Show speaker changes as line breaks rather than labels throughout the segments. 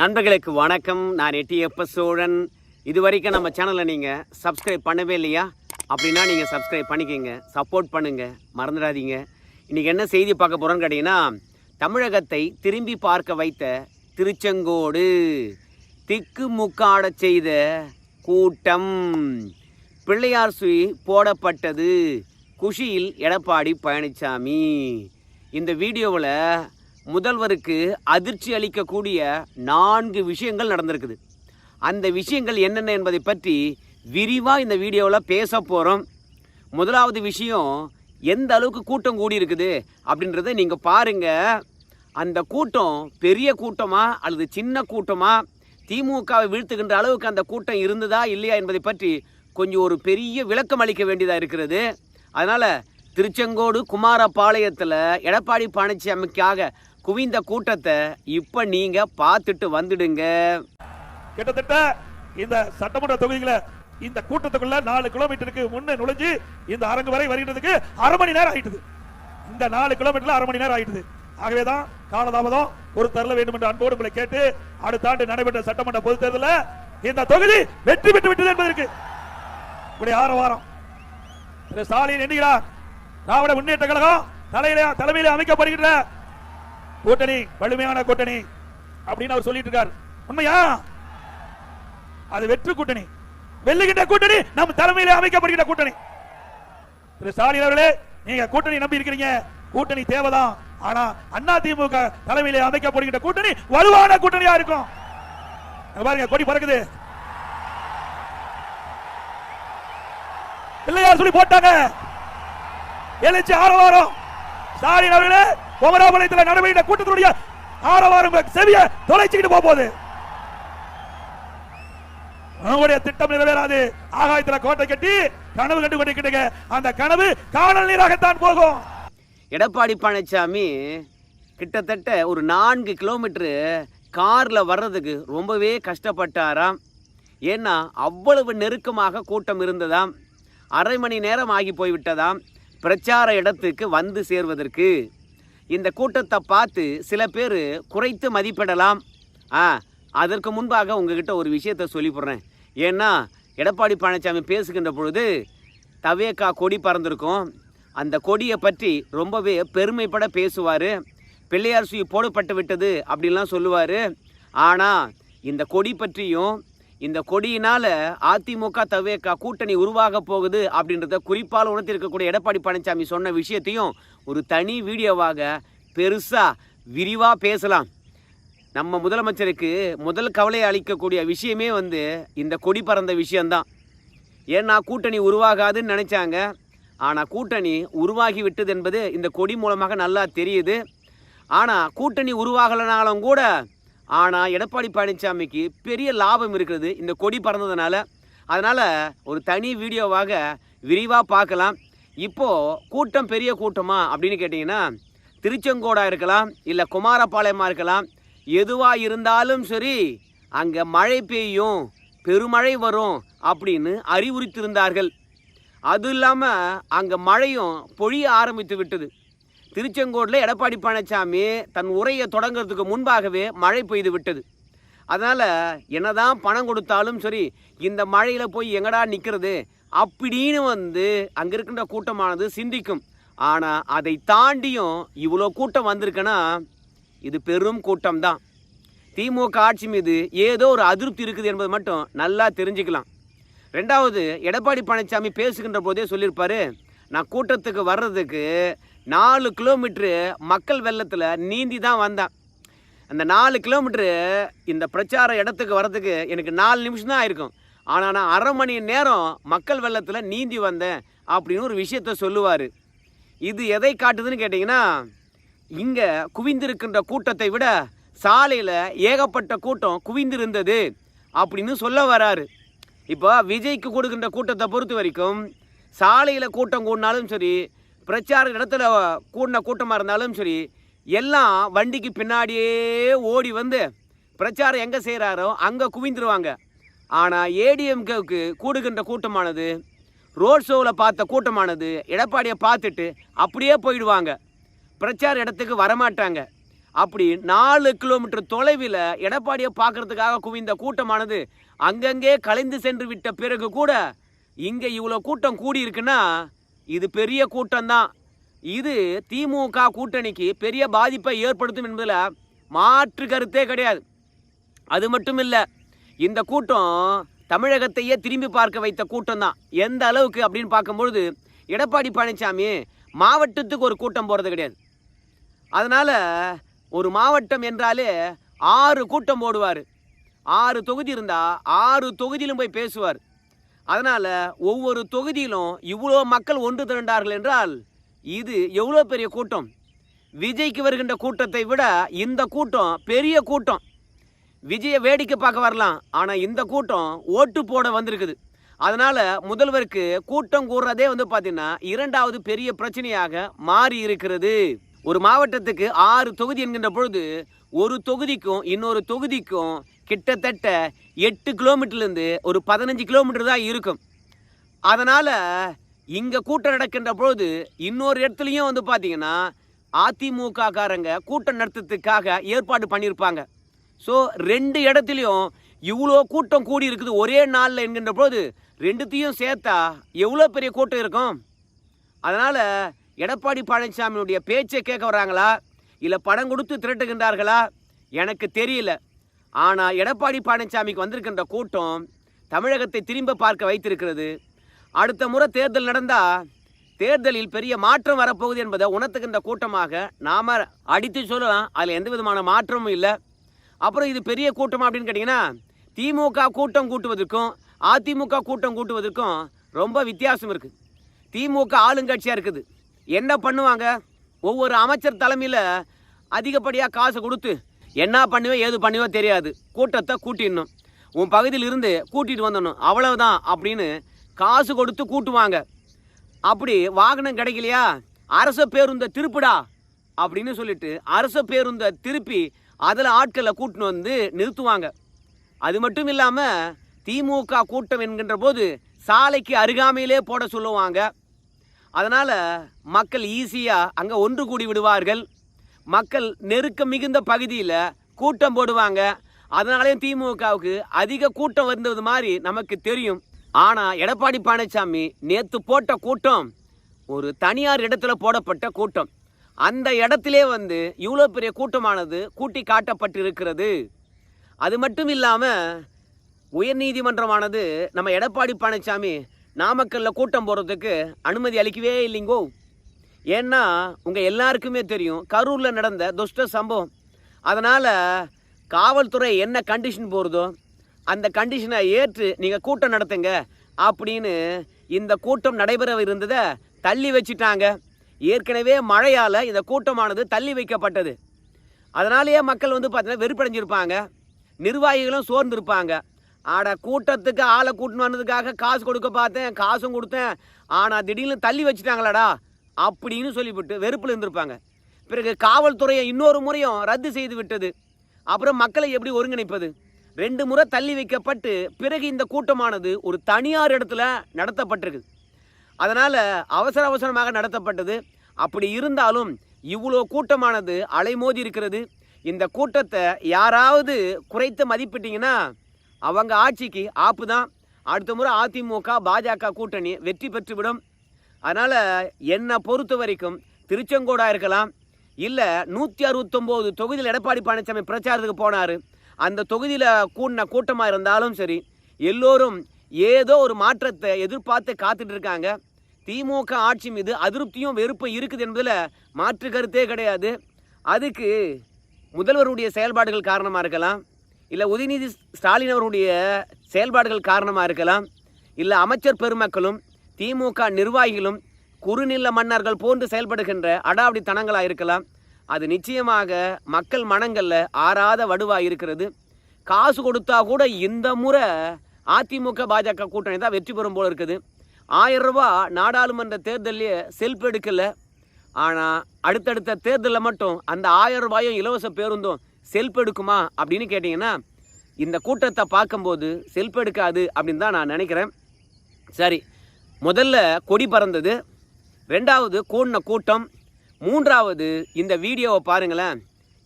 நண்பர்களுக்கு வணக்கம். நான் எட்டியப்ப சோழன். இது வரைக்கும் நம்ம சேனலை நீங்கள் சப்ஸ்கிரைப் பண்ணவே இல்லையா? அப்படின்னா நீங்கள் சப்ஸ்கிரைப் பண்ணிக்கோங்க. சப்போர்ட் பண்ணுங்கள் மறந்துடாதீங்க. இன்றைக்கி என்ன செய்தி பார்க்க போகிறோன்னு கேட்டிங்கன்னா தமிழகத்தை திரும்பி பார்க்க வைத்த திருச்செங்கோடு. திக்கு முக்காட செய்த கூட்டம். பிள்ளையார் சுழி போடப்பட்டது. குஷியில் எடப்பாடி பழனிசாமி இந்த வீடியோவில் முதல்வருக்கு அதிர்ச்சி அளிக்கக்கூடிய நான்கு விஷயங்கள் நடந்திருக்குது. அந்த விஷயங்கள் என்னென்ன என்பதை பற்றி விரிவாக இந்த வீடியோவில் பேச போகிறோம் முதலாவது விஷயம் எந்த அளவுக்கு கூட்டம் கூடி இருக்குது அப்படின்றத நீங்கள் பாருங்கள் அந்த கூட்டம் பெரிய கூட்டமா அல்லது சின்ன கூட்டமா திமுகவை வீழ்த்துகின்ற அளவுக்கு அந்த கூட்டம் இருந்ததா இல்லையா என்பதை பற்றி கொஞ்சம் ஒரு பெரிய விளக்கம் அளிக்க வேண்டியதாக இருக்கிறது. அதனால் திருச்செங்கோடு குமாரபாளையத்தில் எடப்பாடி பழனிசாமிக்காக குவிந்த கூட்டத்தை இப்போ நீங்கள் பார்த்துட்டு வந்துடுங்க.
கிட்டத்தட்ட இந்த சட்டமன்ற தொகுதிகளை இந்த கூட்டத்துக்குள்ள நாலு கிலோமீட்டருக்கு முன்னே நுழைஞ்சு இந்த அரங்கு வரை வருகிறதுக்கு அரை மணி நேரம் ஆயிட்டுது. இந்த நாலு கிலோமீட்டர்ல அரை மணி நேரம் ஆயிட்டுது. ஆகவேதான் காலதாமதம் ஒரு தரல வேண்டும் என்று அன்போடு உங்களை கேட்டு அடுத்த ஆண்டு நடைபெற்ற சட்டமன்ற பொதுத் தேர்தலில் இந்த தொகுதி வெற்றி பெற்று விட்டது என்பதற்கு இப்படி ஆரவாரம். திரு ஸ்டாலின் எண்ணுகிறார். திராவிட முன்னேற்ற கழகம் தலையில தலைமையில அமைக்கப்படுகின்ற கூட்டணி வலிமையான கூட்டணி அப்படின்னு அவர் சொல்லிட்டு இருக்கார் உண்மையா? அது வெற்று கூட்டணி. வெல்லுகின்ற கூட்டணி நம் தலைமையில அமைக்கப்படுகின்ற கூட்டணி. திரு ஸ்டாலின் அவர்களே நீங்க கூட்டணி நம்பி இருக்கிறீங்க. கூட்டணி தேவைதான். ஆனா அண்ணா திமுக தலைமையில் அமைக்கப்படுகின்ற கூட்டணி வலுவான கூட்டணியா இருக்கும். பாருங்க கொடி பறக்குது. பிள்ளையார் சொல்லி போட்டாங்க. எழுச்சி ஆரவாரம். ஸ்டாலின் அவர்களே குமராபாளையத்தில் நடைபெற்ற கூட்டத்தினுடைய ஆரவாரம் செவிய தொலைச்சிக்கிட்டு போக போகுது உங்களுடைய திட்டம் நிறைவேறாது. ஆகாயத்தில் கோட்டை கட்டி கனவு கண்டு கொண்டிருக்கின்ற அந்த கனவு காணல் நீராகத்தான் போகும்.
எடப்பாடி பழனிசாமி கிட்டத்தட்ட ஒரு நான்கு கிலோமீட்டரு காரில் வர்றதுக்கு ரொம்பவே கஷ்டப்பட்டாராம். ஏன்னா அவ்வளவு நெருக்கமாக கூட்டம் இருந்ததாம். அரை மணி நேரம் ஆகி போய்விட்டதாம். பிரச்சார இடத்துக்கு வந்து சேர்வதற்கு. இந்த கூட்டத்தை பார்த்து சில பேர் குறைத்து மதிப்பிடலாம். ஆ அதற்கு முன்பாக உங்ககிட்ட ஒரு விஷயத்தை சொல்லிவிடுறேன் ஏன்னா எடப்பாடி பழனிசாமி பேசுகின்ற பொழுது தவேக்கா கொடி பறந்திருக்கும். அந்த கொடியை பற்றி ரொம்பவே பெருமைப்பட பேசுவார். பிள்ளையார் சுயி போடப்பட்டு விட்டது அப்படின்லாம் சொல்லுவார். ஆனால் இந்த கொடி பற்றியும் இந்த கொடியினால் அதிமுக தவேக்கா கூட்டணி உருவாக போகுது அப்படின்றத குறிப்பால் உணர்த்திருக்கக்கூடிய எடப்பாடி பழனிசாமி சொன்ன விஷயத்தையும் ஒரு தனி வீடியோவாக பெருசாக விரிவாக பேசலாம். நம்ம முதலமைச்சருக்கு முதல் கவலை அளிக்கக்கூடிய விஷயமே வந்து இந்த கொடி பறந்த விஷயந்தான் ஏன்னா கூட்டணி உருவாகாதுன்னு நினச்சாங்க. ஆனால் கூட்டணி உருவாகி விட்டது என்பது இந்த கொடி மூலமாக நல்லா தெரியுது. ஆனால் கூட்டணி உருவாகலைனாலும் கூட ஆனால் எடப்பாடி பழனிசாமிக்கு பெரிய லாபம் இருக்கிறது இந்த கொடி பறந்ததுனால. அதனால் ஒரு தனி வீடியோவாக விரிவாக பார்க்கலாம். இப்போது கூட்டம் பெரிய கூட்டமா அப்படின்னு கேட்டிங்கன்னா திருச்செங்கோடாக இருக்கலாம் இல்லை குமாரபாளையமாக இருக்கலாம் எதுவாக இருந்தாலும் சரி அங்கே மழை பெய்யும் பெருமழை வரும் அப்படின்னு அறிவுறுத்திருந்தார்கள். அது இல்லாமல் அங்கே மழையும் பொழிய ஆரம்பித்து விட்டது. திருச்செங்கோட்டில் எடப்பாடி பழனிசாமி தன் உரையை தொடங்குறதுக்கு முன்பாகவே மழை பெய்து விட்டது. அதனால் என்னதான் பணம் கொடுத்தாலும் சரி இந்த மழையில் போய் எங்கடா நிற்கிறது அப்படின்னு வந்து அங்கே இருக்கின்ற கூட்டமானது சிந்திக்கும். ஆனால் அதை தாண்டியும் இவ்வளோ கூட்டம் வந்திருக்குன்னா இது பெரும் கூட்டம் தான் திமுக ஆட்சி மீது ஏதோ ஒரு அதிருப்தி இருக்குது என்பது மட்டும் நல்லா தெரிஞ்சுக்கலாம். ரெண்டாவது எடப்பாடி பழனிசாமி பேசுகின்ற போதே சொல்லியிருப்பார் நான் கூட்டத்துக்கு வர்றதுக்கு நாலு கிலோமீட்ரு மக்கள் வெள்ளத்தில் நீந்தி தான் வந்தேன். அந்த நாலு கிலோமீட்ரு இந்த பிரச்சார இடத்துக்கு வர்றதுக்கு எனக்கு நாலு நிமிஷம் தான் ஆயிருக்கும். ஆனால் நான் அரை மணி நேரம் மக்கள் வெள்ளத்தில் நீந்தி வந்தேன் அப்படின்னு ஒரு விஷயத்த சொல்லுவார். இது எதை காட்டுதுன்னு கேட்டிங்கன்னா இங்கே குவிந்திருக்கின்ற கூட்டத்தை விட சாலையில் ஏகப்பட்ட கூட்டம் குவிந்திருந்தது அப்படின்னு சொல்ல வராரு. இப்போ விஜய்க்கு கொடுக்கின்ற கூட்டத்தை பொறுத்த வரைக்கும் சாலையில் கூட்டம் கூடினாலும் சரி பிரச்சார இடத்துல கூடின கூட்டமாக இருந்தாலும் சரி எல்லாம் வண்டிக்கு பின்னாடியே ஓடி வந்து பிரச்சாரம் எங்கே செய்கிறாரோ அங்கே குவிந்துருவாங்க. ஆனால் ஏடிஎம்கேவுக்கு கூடுகின்ற கூட்டமானது ரோட் ஷோவில் பார்த்த கூட்டமானது எடப்பாடியை பார்த்துட்டு அப்படியே போயிடுவாங்க. பிரச்சார இடத்துக்கு வரமாட்டாங்க. அப்படி நாலு கிலோமீட்டர் தொலைவில் எடப்பாடியை பார்க்கறதுக்காக குவிந்த கூட்டமானது அங்கங்கே கலைந்து சென்று விட்ட பிறகு கூட இங்கே இவ்வளோ கூட்டம் கூடி இருக்குன்னா இது பெரிய கூட்டம்தான். இது திமுக கூட்டணிக்கு பெரிய பாதிப்பை ஏற்படுத்தும் என்பதில் மாற்று கருத்தே கிடையாது. அது மட்டும் இல்லை இந்த கூட்டம் தமிழகத்தையே திரும்பி பார்க்க வைத்த கூட்டம் தான். எந்த அளவுக்கு அப்படின்னு பார்க்கும்பொழுது எடப்பாடி பழனிசாமி மாவட்டத்துக்கு ஒரு கூட்டம் போகிறது கிடையாது. அதனால் ஒரு மாவட்டம் என்றாலே ஆறு கூட்டம் போடுவார். ஆறு தொகுதி இருந்தால் ஆறு தொகுதியிலும் போய் பேசுவார். அதனால் ஒவ்வொரு தொகுதியிலும் இவ்வளோ மக்கள் ஒன்று திரண்டார்கள் என்றால் இது எவ்வளோ பெரிய கூட்டம்? விஜய்க்கு வருகின்ற கூட்டத்தை விட இந்த கூட்டம் பெரிய கூட்டம். விஜயை வேடிக்கை பார்க்க வரலாம். ஆனால் இந்த கூட்டம் ஓட்டு போட வந்திருக்குது. அதனால் முதல்வருக்கு கூட்டம் கூடுறதே வந்து பார்த்தீங்கன்னா இரண்டாவது பெரிய பிரச்சனையாக மாறி இருக்கிறது. ஒரு மாவட்டத்துக்கு ஆறு தொகுதி என்கின்ற பொழுது ஒரு தொகுதிக்கும் இன்னொரு தொகுதிக்கும் கிட்டத்தட்ட எட்டு கிலோமீட்டர்லேருந்து ஒரு பதினஞ்சு கிலோமீட்டர் தான் இருக்கும். அதனால் இங்கே கூட்டம் நடக்கின்ற பொழுது இன்னொரு இடத்துலையும் வந்து பார்த்தீங்கன்னா அதிமுக காரங்க கூட்டம் நடத்துறதுக்காக ஏற்பாடு பண்ணியிருப்பாங்க ஸோ ரெண்டு இடத்துலையும் இவ்வளோ கூட்டம் கூடி இருக்குது. ஒரே நாளில் என்கின்ற போது ரெண்டுத்தையும் சேர்த்தா எவ்வளோ பெரிய கூட்டம் இருக்கும்? அதனால் எடப்பாடி பழனிசாமியுடைய பேச்சை கேட்க வர்றாங்களா இல்லை பணம் கொடுத்து திரட்டுகின்றார்களா? எனக்கு தெரியல. ஆனால் எடப்பாடி பழனிசாமிக்கு வந்திருக்கின்ற கூட்டம் தமிழகத்தை திரும்ப பார்க்க வைத்திருக்கிறது. அடுத்த முறை தேர்தல் நடந்தால் தேர்தலில் பெரிய மாற்றம் வரப்போகுது என்பதை உணர்த்துகின்ற கூட்டமாக நாம் அடித்து சொல்லலாம். அதில் எந்த விதமான மாற்றமும் இல்லை. அப்புறம் இது பெரிய கூட்டம் அப்படின்னு கேட்டிங்கன்னா திமுக கூட்டம் கூட்டுவதற்கும் அதிமுக கூட்டம் கூட்டுவதற்கும் ரொம்ப வித்தியாசம் இருக்குது திமுக ஆளுங்கட்சியாக இருக்குது. என்ன பண்ணுவாங்க? ஒவ்வொரு அமைச்சர் தலைமையில் அதிகப்படியாக காசு கொடுத்து என்ன பண்ணுவோ ஏது பண்ணுவோ தெரியாது. கூட்டத்தை கூட்டிடணும். உன் பகுதியில் இருந்து கூட்டிகிட்டு வந்துடணும். அவ்வளவுதான் அப்படின்னு காசு கொடுத்து கூட்டுவாங்க. அப்படி வாகனம் கிடைக்கலையா? அரச பேருந்தை திருப்புடா அப்படின்னு சொல்லிட்டு அரச பேருந்தை திருப்பி அதில் ஆட்களை கூட்டின்னு வந்து நிறுத்துவாங்க. அது மட்டும் இல்லாமல் திமுக கூட்டம் என்கின்ற போது சாலைக்கு அருகாமையிலே போட சொல்லுவாங்க. அதனால் மக்கள் ஈஸியாக அங்கே ஒன்று கூடி விடுவார்கள். மக்கள் நெருக்கம் மிகுந்த பகுதியில் கூட்டம் போடுவாங்க. அதனாலேயும் திமுகவுக்கு அதிக கூட்டம் வந்தது மாதிரி நமக்கு தெரியும். ஆனால் எடப்பாடி பழனிசாமி நேற்று போட்ட கூட்டம் ஒரு தனியார் இடத்துல போடப்பட்ட கூட்டம். அந்த இடத்திலே வந்து இவ்வளோ பெரிய கூட்டமானது கூட்டி காட்டப்பட்டிருக்கிறது. அது மட்டும் இல்லாமல் உயர்நீதிமன்றமானது நம்ம எடப்பாடி பழனிசாமி நாமக்கல்ல கூட்டம் போகிறதுக்கு அனுமதி அளிக்கவே இல்லைங்கோ. ஏன்னா உங்கள் எல்லாருக்குமே தெரியும் கரூரில் நடந்த துஷ்ட சம்பவம். அதனால் காவல்துறை என்ன கண்டிஷன் போகிறதோ அந்த கண்டிஷனை ஏற்று நீங்கள் கூட்டம் நடத்துங்க அப்படின்னு இந்த கூட்டம் நடைபெற இருந்ததை தள்ளி வச்சிட்டாங்க. ஏற்கனவே மழையால் இந்த கூட்டமானது தள்ளி வைக்கப்பட்டது. அதனாலேயே மக்கள் வந்து பார்த்தீங்கன்னா வெறுப்படைஞ்சிருப்பாங்க. நிர்வாகிகளும் சோர்ந்திருப்பாங்க. ஆட கூட்டத்துக்கு ஆளை கூட்டின்னு வந்ததுக்காக காசு கொடுக்க பார்த்தேன் காசும் கொடுத்தேன். ஆனால் திடீர்னு தள்ளி வச்சுட்டாங்களாடா அப்படின்னு சொல்லிவிட்டு வெறுப்பில் இருந்திருப்பாங்க. பிறகு காவல்துறையை இன்னொரு முறையும் ரத்து செய்து விட்டது. அப்புறம் மக்களை எப்படி ஒருங்கிணைப்பது? ரெண்டு முறை தள்ளி வைக்கப்பட்டு பிறகு இந்த கூட்டமானது ஒரு தனியார் இடத்துல நடத்தப்பட்டிருக்கு அதனால் அவசர அவசரமாக நடத்தப்பட்டது. அப்படி இருந்தாலும் இவ்வளோ கூட்டமானது அலைமோதி இருக்கிறது. இந்த கூட்டத்தை யாராவது குறைத்து மதிப்பிட்டீங்கன்னா அவங்க ஆட்சிக்கு ஆப்பு தான். அடுத்த முறை அதிமுக பாஜக கூட்டணி வெற்றி பெற்றுவிடும். அதனால் என்னை பொறுத்த வரைக்கும் திருச்செங்கோடாக இருக்கலாம் இல்லை நூற்றி அறுபத்தொம்போது தொகுதியில் எடப்பாடி பழனிசாமி பிரச்சாரத்துக்கு போனார். அந்த தொகுதியில் கூடின கூட்டமாக இருந்தாலும் சரி எல்லோரும் ஏதோ ஒரு மாற்றத்தை எதிர்பார்த்து காத்துட்டு இருக்காங்க. திமுக ஆட்சி மீது அதிருப்தியும் வெறுப்பும் இருக்குது என்பதில் மாற்று கருத்தே கிடையாது. அதுக்கு முதல்வருடைய செயல்பாடுகள் காரணமாக இருக்கலாம். இல்லை உதயநிதி ஸ்டாலின் அவருடைய செயல்பாடுகள் காரணமாக இருக்கலாம். இல்லை அமைச்சர் பெருமக்களும் திமுக நிர்வாகிகளும் குறுநில மன்னர்கள் போன்று செயல்படுகின்ற அடாவடி தனங்களாக இருக்கலாம். அது நிச்சயமாக மக்கள் மனங்களில் ஆறாத வடுவாக இருக்கிறது. காசு கொடுத்தா கூட இந்த முறை அதிமுக பாஜக கூட்டணி தான் வெற்றி பெறும் போல இருக்குது. ஆயிரம் ரூபா நாடாளுமன்ற தேர்தலையே செல்ஃப் எடுக்கலை. ஆனால் அடுத்தடுத்த தேர்தலில் மட்டும் அந்த ஆயிரம் ரூபாயும் இலவச பேருந்தும் செல்ஃப் எடுக்குமா அப்படின்னு கேட்டிங்கன்னா இந்த கூட்டத்தை பார்க்கும்போது செல்ஃப் எடுக்காது அப்படின்னு தான் நான் நினைக்கிறேன். சரி முதல்ல கொடி பறந்தது. ரெண்டாவது கூடின கூட்டம். மூன்றாவது இந்த வீடியோவை பாருங்களேன்.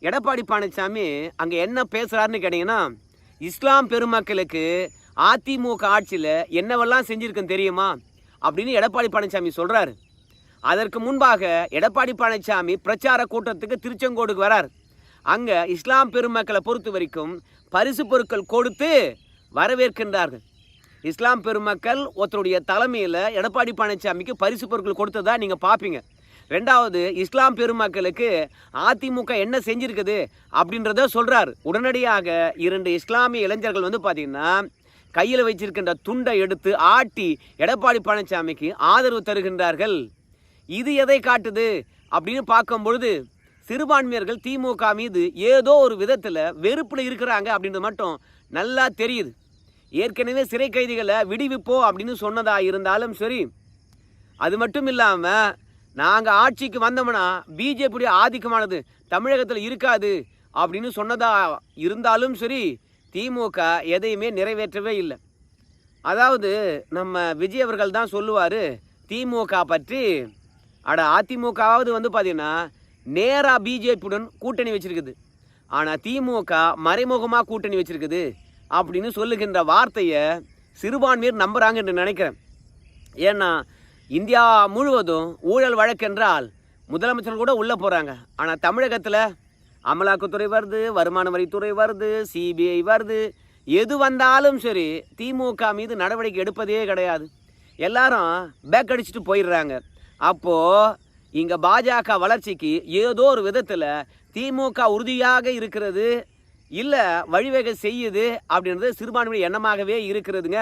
எடப்பாடி பழனிசாமி அங்கே என்ன பேசுகிறாருன்னு கேட்டிங்கன்னா இஸ்லாம் பெருமக்களுக்கு அதிமுக ஆட்சியில் என்னவெல்லாம் செஞ்சுருக்குன்னு தெரியுமா? அப்படின்னு எடப்பாடி பழனிசாமி சொல்கிறாரு அதற்கு முன்பாக எடப்பாடி பழனிசாமி பிரச்சார கூட்டத்துக்கு திருச்செங்கோடுக்கு வரார். அங்கே இஸ்லாம் பெருமக்களை பொறுத்த வரைக்கும் பரிசு பொருட்கள் கொடுத்து வரவேற்கின்றார்கள். இஸ்லாம் பெருமக்கள் ஒருத்தருடைய தலைமையில் எடப்பாடி பழனிசாமிக்கு பரிசு பொருட்கள் கொடுத்ததா நீங்கள் பார்ப்பீங்க ரெண்டாவது இஸ்லாம் பெருமக்களுக்கு அதிமுக என்ன செஞ்சிருக்குது அப்படின்றத சொல்கிறார் உடனடியாக இரண்டு இஸ்லாமிய இளைஞர்கள் வந்து பார்த்திங்கன்னா கையில் வச்சிருக்கின்ற துண்டை எடுத்து ஆட்டி எடப்பாடி பழனிசாமிக்கு ஆதரவு தருகின்றார்கள். இது எதை காட்டுது? அப்படின்னு பார்க்கும் பொழுது சிறுபான்மையர்கள் திமுக மீது ஏதோ ஒரு விதத்தில் வெறுப்பில் இருக்கிறாங்க அப்படின்றது மட்டும் நல்லா தெரியுது. ஏற்கனவே சிறை கைதிகளை விடுவிப்போம் அப்படின்னு சொன்னதா இருந்தாலும் சரி அது மட்டும் இல்லாமல் நாங்கள் ஆட்சிக்கு வந்தோம்னா பிஜேபியுடைய ஆதிக்கமானது தமிழகத்தில் இருக்காது அப்படின்னு சொன்னதா இருந்தாலும் சரி திமுக எதையுமே நிறைவேற்றவே இல்லை. அதாவது நம்ம விஜய் அவர்கள் தான் சொல்லுவார் திமுக பற்றி அட அதிமுகவாவது வந்து பார்த்தீங்கன்னா நேராக பிஜேபியுடன் கூட்டணி வச்சுருக்குது. ஆனால் திமுக மறைமுகமாக கூட்டணி வச்சுருக்குது அப்படின்னு சொல்லுகின்ற வார்த்தையை சிறுபான்மையர் நம்புகிறாங்க என்று நினைக்கிறேன். ஏன்னா இந்தியா முழுவதும் ஊழல் வழக்கென்றால் முதலமைச்சர் கூட உள்ளே போகிறாங்க ஆனால் தமிழகத்தில் அமலாக்கத்துறை வருது வருமான வரித்துறை வருது சிபிஐ வருது. எது வந்தாலும் சரி திமுக மீது நடவடிக்கை எடுப்பதே கிடையாது. எல்லாரும் பேக் அடிச்சுட்டு போயிடுறாங்க. அப்போது இங்கே பாஜக வளர்ச்சிக்கு ஏதோ ஒரு விதத்தில் திமுக உறுதியாக இருக்கிறது இல்லை வழிவகை செய்யுது அப்படின்றது சிறுபான்மை எண்ணமாகவே இருக்கிறதுங்க.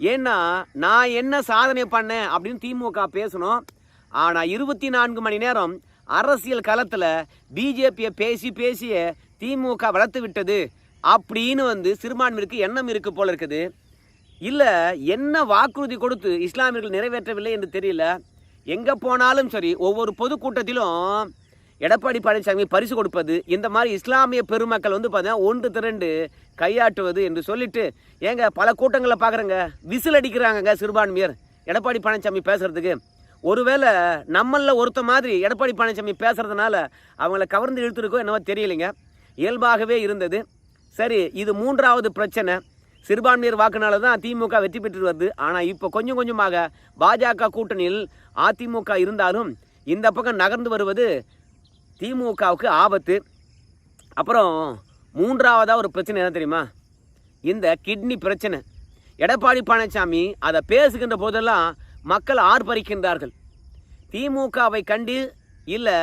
ஏன்னா நான் என்ன சாதனை பண்ணேன் அப்படின்னு திமுக பேசணும். ஆனால் இருபத்தி நான்கு மணி நேரம் அரசியல் களத்தில் பிஜேபியை பேசி பேசிய திமுக வளர்த்து விட்டது அப்படின்னு வந்து சிறுபான்மையிற்கு எண்ணம் இருக்கு போல இருக்குது. இல்லை என்ன வாக்குறுதி கொடுத்து இஸ்லாமியர்கள் நிறைவேற்றவில்லை என்று தெரியல. எங்கே போனாலும் சரி ஒவ்வொரு பொதுக்கூட்டத்திலும் எடப்பாடி பழனிசாமி பரிசு கொடுப்பது இந்த மாதிரி இஸ்லாமிய பெருமக்கள் வந்து பார்த்தீங்கன்னா ஒன்று திரண்டு கையாட்டுவது என்று சொல்லிட்டு ஏங்க பல கூட்டங்களை பார்க்குறேங்க. விசில் அடிக்கிறாங்கங்க சிறுபான்மையர் எடப்பாடி பழனிசாமி பேசுகிறதுக்கு ஒருவேளை நம்மளில் ஒருத்த மாதிரி எடப்பாடி பழனிசாமி பேசுறதுனால அவங்கள கவர்ந்து இழுத்துருக்கோ என்னவோ தெரியலைங்க. இயல்பாகவே இருந்தது. சரி இது மூன்றாவது பிரச்சனை. சிறுபான்மையர் வாக்குனால தான் திமுக வெற்றி பெற்று வருது. ஆனால் இப்போ கொஞ்சம் கொஞ்சமாக பாஜக கூட்டணியில் அதிமுக இருந்தாலும் இந்த பக்கம் நகர்ந்து வருவது திமுகவுக்கு ஆபத்து. அப்புறம் மூன்றாவதாக ஒரு பிரச்சனை என்ன தெரியுமா? இந்த கிட்னி பிரச்சனை. எடப்பாடி பழனிசாமி அதை பேசுகின்ற போதெல்லாம் மக்கள் ஆர்ப்பரிக்கின்றார்கள். திமுகவை கண்டு இல்லை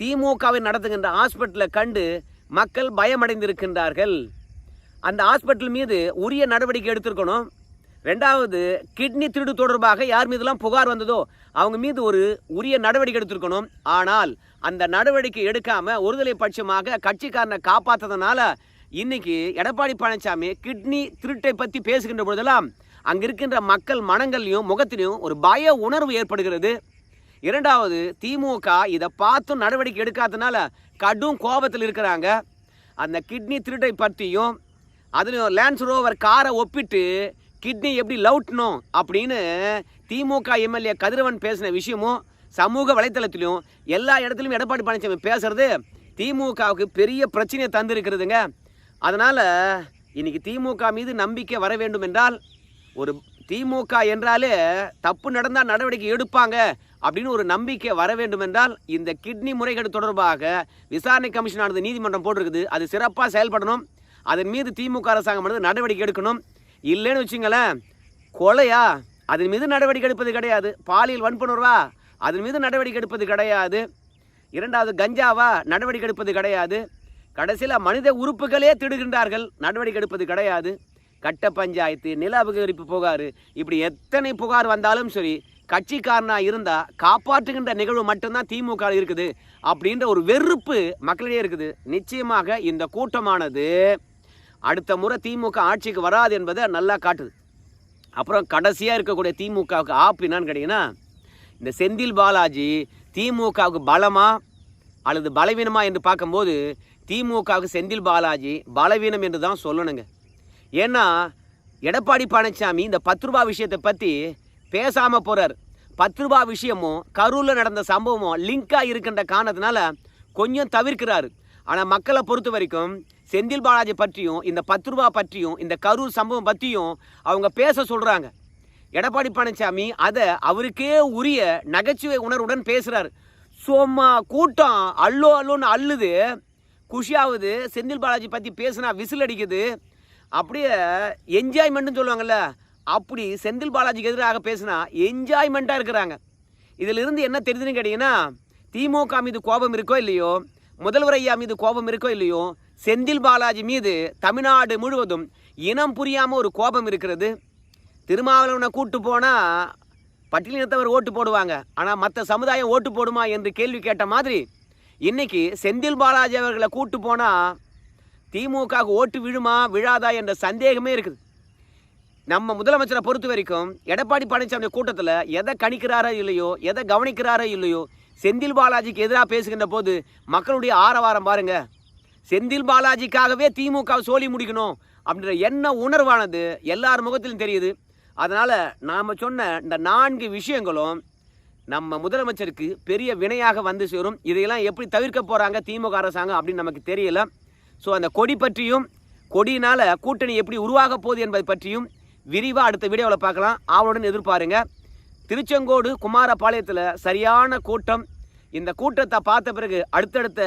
திமுகவை நடத்துகின்ற ஹாஸ்பிட்டலை கண்டு மக்கள் பயமடைந்திருக்கின்றார்கள். அந்த ஹாஸ்பிட்டல் மீது உரிய நடவடிக்கை எடுத்திருக்கணும். ரெண்டாவது கிட்னி திருடு தொடர்பாக யார் மீதெல்லாம் புகார் வந்ததோ அவங்க மீது ஒரு உரிய நடவடிக்கை எடுத்திருக்கணும். ஆனால் அந்த நடவடிக்கை எடுக்காம ஒருதலை பட்சமாக கட்சிக்காரனை காப்பாற்றதுனால இன்னைக்கு எடப்பாடி பழனிசாமி கிட்னி திருட்டை பற்றி பேசுகின்ற பொழுதெல்லாம் அங்கே இருக்கின்ற மக்கள் மனங்கள்லையும் முகத்திலையும் ஒரு பய உணர்வு ஏற்படுகிறது. இரண்டாவது திமுக இதை பார்த்தும் நடவடிக்கை எடுக்காதனால கடும் கோபத்தில் இருக்கிறாங்க. அந்த கிட்னி திருட்டை பற்றியும் அதுலேயும் லேண்ட்ஸ் ரோவர் காரை ஒப்பிட்டு கிட்னி எப்படி லவுட்டணும் அப்படின்னு திமுக எம்எல்ஏ கதிரவன் பேசின விஷயமும் சமூக வலைத்தளத்திலும் எல்லா இடத்துலையும் எடப்பாடி பழனிசாமி பேசுறது திமுகவுக்கு பெரிய பிரச்சனையை தந்திருக்கிறதுங்க. அதனால் இன்றைக்கி திமுக மீது நம்பிக்கை வர வேண்டும் என்றால் ஒரு திமுக என்றாலே தப்பு நடந்தால் நடவடிக்கை எடுப்பாங்க அப்படின்னு ஒரு நம்பிக்கை வர வேண்டும் என்றால் இந்த கிட்னி முறைகேடு தொடர்பாக விசாரணை கமிஷனானது நீதிமன்றம் போட்டிருக்குது. அது சிறப்பாக செயல்படணும். அதன் மீது திமுக அரசாங்கம் வந்து நடவடிக்கை எடுக்கணும். இல்லைன்னு வச்சுங்களேன் கொலையா? அதன் மீது நடவடிக்கை எடுப்பது கிடையாது. பாலியல் வன்புணர்வா? அதன் மீது நடவடிக்கை எடுப்பது கிடையாது. இரண்டாவது கஞ்சாவா? நடவடிக்கை எடுப்பது கிடையாது. கடைசியில் மனித உறுப்புகளே திடுகின்றார்கள் நடவடிக்கை எடுப்பது கிடையாது. கட்ட பஞ்சாயத்து நில அபகரிப்பு புகார் இப்படி எத்தனை புகார் வந்தாலும் சரி கட்சிக்காரனாக இருந்தால் காப்பாற்றுகின்ற நிகழ்வு மட்டும்தான் திமுக இருக்குது. அப்படின்ற ஒரு வெறுப்பு மக்களிடையே இருக்குது. நிச்சயமாக இந்த கூட்டமானது அடுத்த முறை திமுக ஆட்சிக்கு வராது என்பதை நல்லா காட்டுது. அப்புறம் கடைசியாக இருக்கக்கூடிய திமுகவுக்கு ஆப் என்னன்னு கேட்டிங்கன்னா இந்த செந்தில் பாலாஜி திமுகவுக்கு பலமா அல்லது பலவீனமா என்று பார்க்கும்போது திமுகவுக்கு செந்தில் பாலாஜி பலவீனம் என்று தான் சொல்லணுங்க. ஏன்னா எடப்பாடி பழனிசாமி இந்த பத்து ரூபா விஷயத்தை பற்றி பேசாமல் போகிறார் பத்து ரூபா விஷயமும் கரூரில் நடந்த சம்பவமும் லிங்காக இருக்கின்ற காரணத்தினால கொஞ்சம் தவிர்க்கிறாரு. ஆனால் மக்களை பொறுத்த வரைக்கும் செந்தில் பாலாஜி பற்றியும் இந்த பத்து ரூபா பற்றியும் இந்த கரூர் சம்பவம் பற்றியும் அவங்க பேச சொல்கிறாங்க எடப்பாடி பழனிசாமி அதை அவருக்கே உரிய நகைச்சுவை உணர்வுடன் பேசுகிறாரு சும்மா கூட்டம் அல்லோ அல்லோன்னு அள்ளுது. குஷியாவது செந்தில் பாலாஜி பற்றி பேசுனா விசில் அடிக்குது. அப்படியே என்ஜாய்மெண்ட்னு சொல்லுவாங்கல்ல அப்படி செந்தில் பாலாஜிக்கு எதிராக பேசினா என்ஜாய்மெண்ட்டாக இருக்கிறாங்க. இதிலிருந்து என்ன தெரியுதுன்னு கேட்டிங்கன்னா திமுக மீது கோபம் இருக்கோ இல்லையோ முதல்வர் ஐயா மீது கோபம் இருக்கோ இல்லையோ செந்தில் பாலாஜி மீது தமிழ்நாடு முழுவதும் இனம் புரியாமல் ஒரு கோபம் இருக்கிறது. திருமாவளவனை கூட்டு போனால் பட்டியலினத்தவர் ஓட்டு போடுவாங்க. ஆனால் மற்ற சமுதாயம் ஓட்டு போடுமா என்று கேள்வி கேட்ட மாதிரி இன்னைக்கு செந்தில் பாலாஜி அவர்களை கூட்டு போனால் திமுக ஓட்டு விழுமா விழாதா என்ற சந்தேகமே இருக்குது. நம்ம முதலமைச்சரை பொறுத்த வரைக்கும் எடப்பாடி பழனிசாமி கூட்டத்தில் எதை கணிக்கிறாரோ இல்லையோ எதை கவனிக்கிறாரோ இல்லையோ செந்தில் பாலாஜிக்கு எதிராக பேசுகின்ற போது மக்களுடைய ஆரவாரம் பாருங்க. செந்தில் பாலாஜிக்காகவே திமுக சோழி முடிக்கணும் அப்படின்ற என்ன உணர்வானது எல்லார் முகத்திலும் தெரியுது. அதனால் நாம் சொன்ன இந்த நான்கு விஷயங்களும் நம்ம முதலமைச்சருக்கு பெரிய வினையாக வந்து சேரும். இதையெல்லாம் எப்படி தவிர்க்க போகிறாங்க திமுக அரசாங்கம் அப்படின்னு நமக்கு தெரியல. ஸோ அந்த கொடி பற்றியும் கொடியினால் கூட்டணி எப்படி உருவாக போகுது என்பதை பற்றியும் விரிவாக அடுத்த வீடியோவில் பார்க்கலாம். ஆவலுடன் எதிர்பாருங்க. திருச்செங்கோடு குமாரபாளையத்தில் சரியான கூட்டம். இந்த கூட்டத்தை பார்த்த பிறகு அடுத்தடுத்த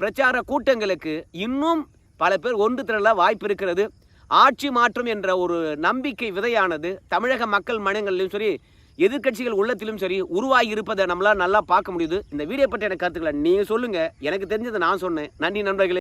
பிரச்சார கூட்டங்களுக்கு இன்னும் பல பேர் ஒன்று திரள வாய்ப்பு இருக்கிறது. ஆட்சி மாற்றம் என்ற ஒரு நம்பிக்கை விதையானது தமிழக மக்கள் மனங்களிலும் சரி எதிர்க்கட்சிகள் உள்ளத்திலும் சரி உருவாகி இருப்பதை நம்மளால் நல்லா பார்க்க முடியுது. இந்த வீடியோ பற்றி எனக்கு கருத்துக்களை நீங்கள் சொல்லுங்கள் எனக்கு தெரிஞ்சதை நான் சொன்னேன். நன்றி நண்பர்களே.